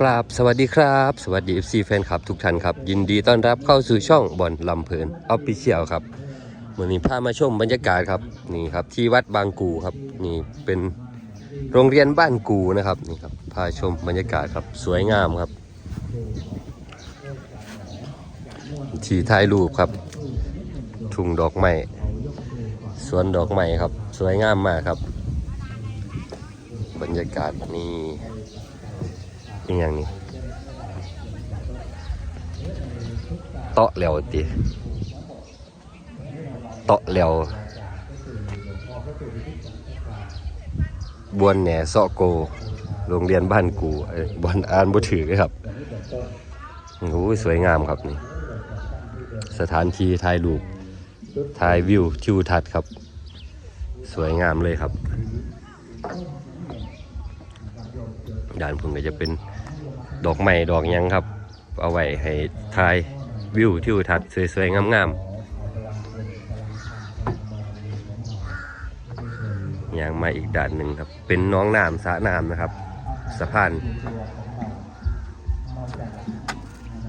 กราบสวัสดีครับ สวัสดี FC แฟนคลับทุกท่านครับ ยินดีต้อนรับเข้าสู่ช่องบอลลำเพลินออฟฟิเชียลครับวันนี้พามาชมบรรยากาศครับนี่ครับที่วัดบางกูครับนี่เป็นโรงเรียนบ้านกูนะครับนี่ครับพาชมบรรยากาศครับสวยงามครับ ที่ถ่ายรูปครับ ทุ่งดอกไม้สวนดอกไม้ครับ สวยงามมากครับ บรรยากาศนี่ เป็นอย่างนี้เตาะเหลวติเตาะเหลวบวนแหน่ซาะโก โรงเรียนบ้านกูบอนอ่านบ่ถือครับโอ้ยสวยงามครับนี่ สถานที่ถ่ายรูปถ่ายวิวทิวทัศน์ครับ สวยงามเลยครับ ด้านผมก็จะเป็นดอกไม้ดอกยังครับ เอาไว้ให้ถ่ายวิวทิวทัศน์สวยๆงามๆอย่างมาอีกด้านหนึ่งครับ เป็นน้องน้ำสระน้ำนะครับสะพาน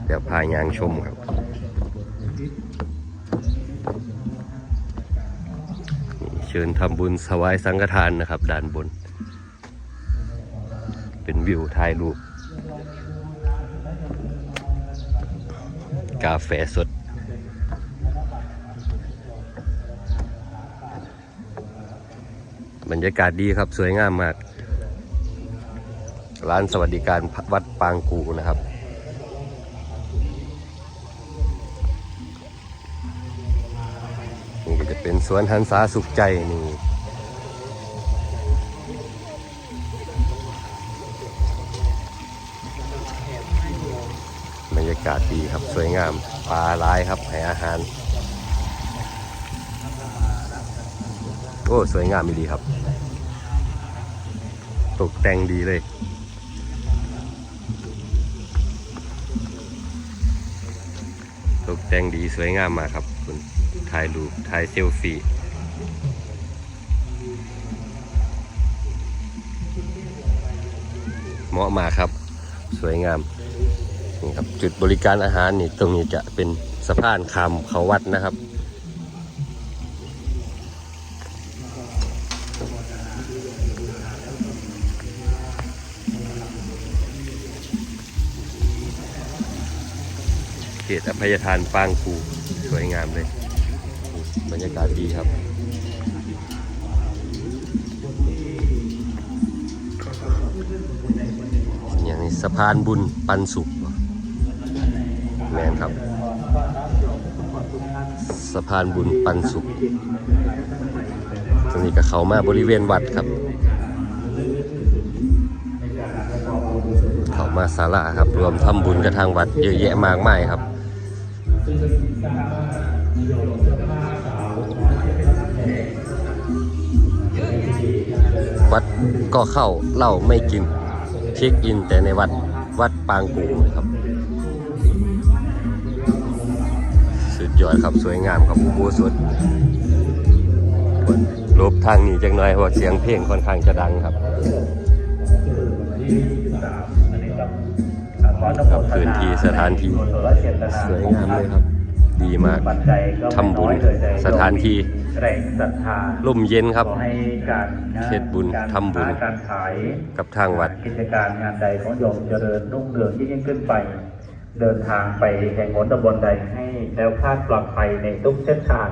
เดี๋ยวพายางชมครับ เชิญทำบุญสวายสังฆทานนะครับ ด้านบน เป็นวิวถ่ายรูป กาแฟสด บรรยากาศดีครับสวยงามมาก ร้านสวัสดิการวัดปางกูนะครับนี่ก็จะเป็นสวนหันษาสุขใจนี่ บรรยากาศดีครับสวยงามปลาหลายครับให้อาหาร โอ้สวยงามดีครับ ตกแต่งดีเลยตกแต่งดีสวยงามมากครับคุณถ่ายรูปถ่ายเซลฟี่เหมาะมากครับ สวยงาม นี่ครับจุดบริการอาหารนี่ตรงนี้จะเป็นสะพานคำเขาวัดนะครับ เขตอภัยทานปางกูสวยงามเลย บรรยากาศดีครับอย่างนี้สะพานบุญปันสุข แมนครับ สะพานบุญปันสุขตรงนี้ก็เขามาบริเวณวัดครับ เขามาศาลาครับ รวมทำบุญกับทางวัดเยอะแยะมากมายครับวัดก็เข้าเหล้าไม่กินเช็คอินแต่ในวัดวัดปางกูครับ ยอดครับสวยงามครับอุโบสถลบทางนี้จังหน่อยเพราะเสียงเพลงค่อนข้างจะดังครับครับพื้นที่สถานที่สวยงามเลยครับ ดีมากทำบุญสถานที่ร่มเย็นครับให้การเฮ็ดบุญทำบุญกับทางวัดกิจการงานใดของโยมเจริญรุ่งเรืองยิ่งขึ้นไป เดินทางไปแห่งหนตำบลใดให้แล้วคาดปลอดภัยในทุกเส้นทาง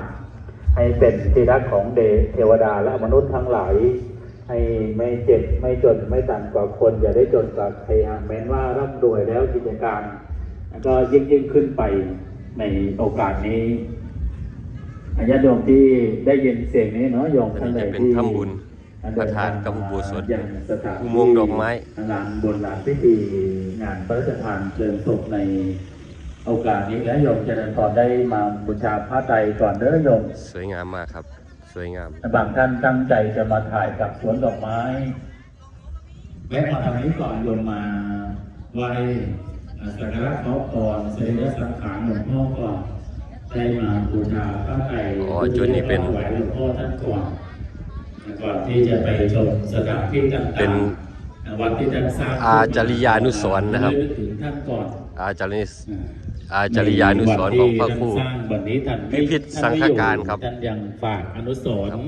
ให้เป็นที่รักของเดเทวดาและมนุษย์ทั้งหลาย ให้ไม่เจ็บไม่จนไม่ต่ำกว่าคน อย่าได้จนกว่าใครแม้นว่าร่ำรวยแล้วกิจการก็ยิ่งยิ่งขึ้นไปในโอกาสนี้ญาติโยมที่ได้ยินเสียงนี้เนาะโยมอันท่านใดจะเป็นที่ทำบุญพระธาตุกับอุโบสถยังสถานอุโมงค์ดอกไม้งานบนลานพิธีงานพระราชทานเพลิงศพในโอกาสนี้และโยมเจริญพรได้มาบูชาพระไตรก่อนเด้อโยม สวยงามมากครับ สวยงาม บางท่านตั้งใจจะมาถ่ายกับสวนดอกไม้แวะมาทางนี้ก่อนโยมมาไหว้สักการะขอพรเสด็จสังขารหลวงพ่อก่อนได้มาบูชาพระไตรอ๋อจุดนี้เป็นถวายหลวงพ่อท่านก่อน ก่อนที่จะไปชมสถานที่ต่างๆเป็นวันที่ท่านสร้างอาจาริยานุสรณ์นะครับเยกถึงท่านก่อนอาจารย์อ่าอาจาริยานุสรณ์ของพระครูวันที่ท่านสร้างวันนี้ท่านไม่พิพิธสังฆการครับท่านยังฝากอนุสรณ์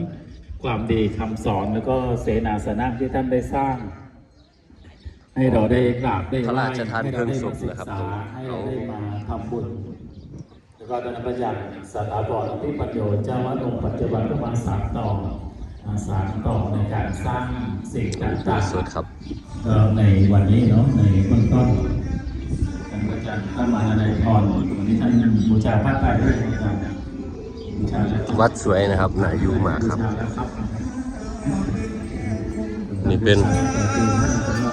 ความดีคำสอนแล้วก็เสนาสนะที่ท่านได้สร้าง ให้เราได้กราบได้ไหพว้ระราชทานให้เพลิเรางได้ศมาพศึกนะครับษาให้เราได้มาทำบุญแล้วก็ตอนนั้นพระอย่างสถาบรที่ปัญโยเจ้าวัดองค์ปัจจุบันก็มาสานต่อมา สานต่อในการสร้างสิ่งต่างสวดครับๆก็ในวันนี้เนาะในเบื้องต้นท่านอาจารย์ท่านมาในพรวันนี้ท่านบูชาพระไตรด้วยอาจารย์บูชาแล้วครับวัดสวยนะครับหนาอยู่มากครับบูชาแล้วครับ นี่เป็น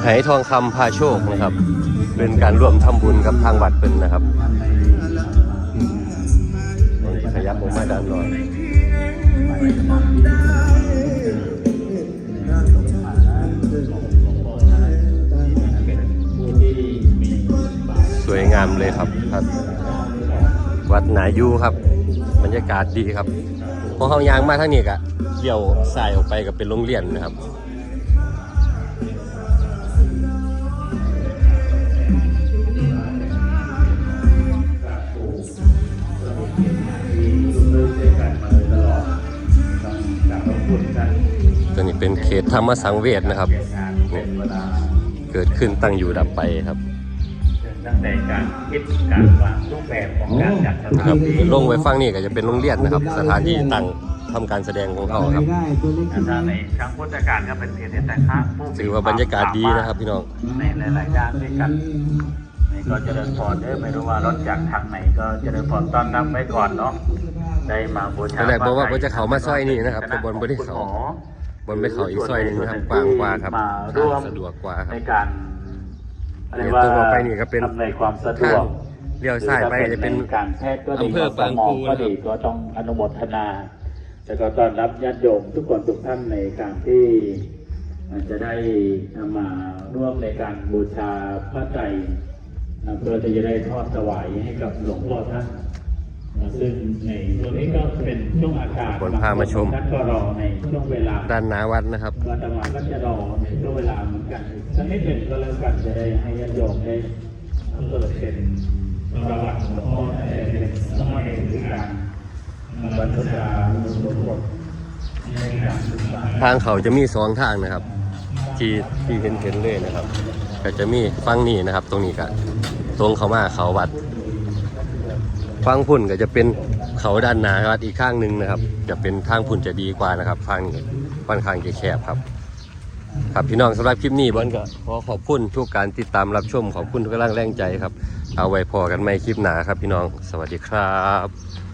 ไหทองคำพาโชคนะครับ เป็นการร่วมทำบุญกับทางวัดเป็นนะครับขยับออกมาด้านหน่อยามเลยครับครับ วัดหนายูครับ บรรยากาศดีครับพอเขายางมาทางนี้กะเลี้ยวสายออกไปก็เป็นโรงเรียนนะครับตัวนี้เป็นเขตธรรมสังเวชนะครับ เกิดขึ้นตั้งอยู่ดับไปครับ ตั้งแต่การคิดการวางรูปแบบของการจัดสนะถาครับนที่ลงไว้ฟังนี่ก็จะเป็นโรงเรียนนะครับ สถานที่ตั้งทำการแสดงของเขาครับ ถ้าในครั้งพุทธกาลก็เป็นเพียงแต่ข้าผู้มีถือว่าบรรยากาศดีนะครับพี่น้อง ในหลายๆด้านด้วยกันนี่ก็เจริญพรเด้อไม่รู้ว่ารถจากทางไหนก็เจริญพรต้อนรับไว้ก่อนเนาะได้มาบูชาตอนแรกบอกว่าเขาจะเข้ามาซอยนี้นะครับแต่บนบ่ได้เข้าคุณหมอบนไปเขาอีกซอยหนึงนะครับกว้างกว่าครับมาร่วมสะดวกกว่าคในรับการ เดี๋ยวตรงออกไปนี่ก็เป็นอำนวยความสะดวกเลี้ยวซ้ายไปจะเป็นการแพทย์ก็ดีอำเภอบางปูก็ดีก็ต้องอนุโมทนาแล้วก็ต้อนรับญาติโยมทุกคนทุกท่านในการที่จะได้มาร่วมในการบูชาพระไตรเพื่อที่จะได้ทอดถวายให้กับหลวงพ่อท่าน ซึ่งในช่วงนี้ก็เป็นช่วงอากาศคนพามาชม ท่านก็รอในช่วงเวลาด้านหน้าวัดนะครับรัฐบาลก็จะรอในช่วงเวลาเหมือนกันสักนิดหนึ่งก็แล้วกันจะได้ให้ญาติโยมได้เปิดเป็นประวัติหลวงพ่อได้เป็นสมัยหรือการบรรพชาหลวงพ่อในการศึกษาทางเขาจะมีสองทางนะครับ ที่ที่เห็นเห็นเลยนะครับ ก็จะมีฟังนี่นะครับ ตรงนี้ก็ตรงเขามาเขาวัด ฟังพุ่นก็จะเป็นเขาด้านหนาครับอีกข้างหนึ่งนะครับ จะเป็นทางพุ่นจะดีกว่านะครับฟังค่อนข้างจะแคบครับ ครับพี่น้องสำหรับคลิปนี้บอนก็ขอขอบคุณทุกการติดตามรับชมขอบคุณทุกกำลังแรงใจครับ เอาไว้พอกันไม่คลิปหนาครับพี่น้องสวัสดีครับ